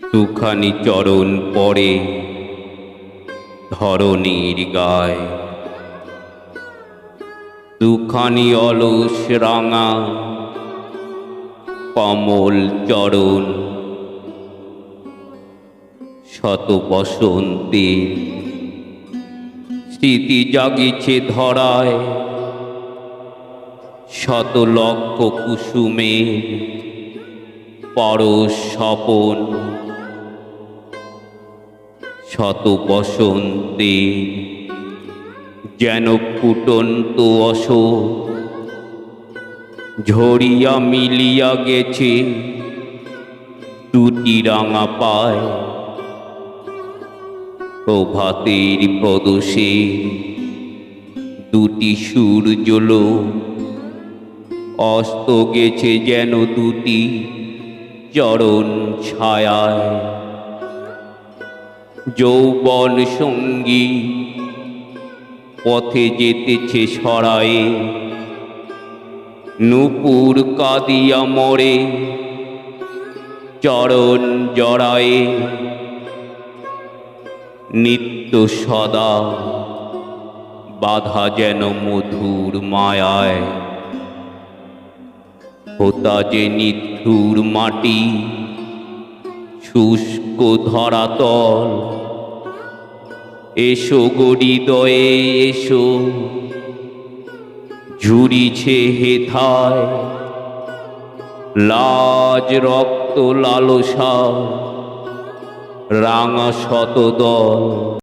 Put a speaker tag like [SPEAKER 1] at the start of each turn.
[SPEAKER 1] দুখানি চরণ পরে ধরণীর গায়। দুখানি অলস রাঙা কমল চরণ শত বসন্তে স্মৃতি জাগিছে ধরায় শত লক্ষ কুসুমে পরশ স্বপন। শত বসন্তে যেন ফুটন্ত অশোক, ঝরিয়া মিলিয়া গেছে, দুটি রাঙা পায়, প্রভাতের প্রদোষে, দুটি সূর্যল অস্ত গেছে যেন দুটি চরণ ছায়ায়। যৌবন সঙ্গী, পথে যেতেছে সরায়ে। নূপুর কাদিয়া মরে, চরণ জড়ায়ে। নিত্য সদা বাধা যেন মধুর মায়ায়। হোতা যে নিঠুর মাটি, শুষ্ক ধরাতল এসো গড়ি দয়ে এসো। ঝুরিছে হেথায় লাজ রক্ত লালসা রাঙা শতদল।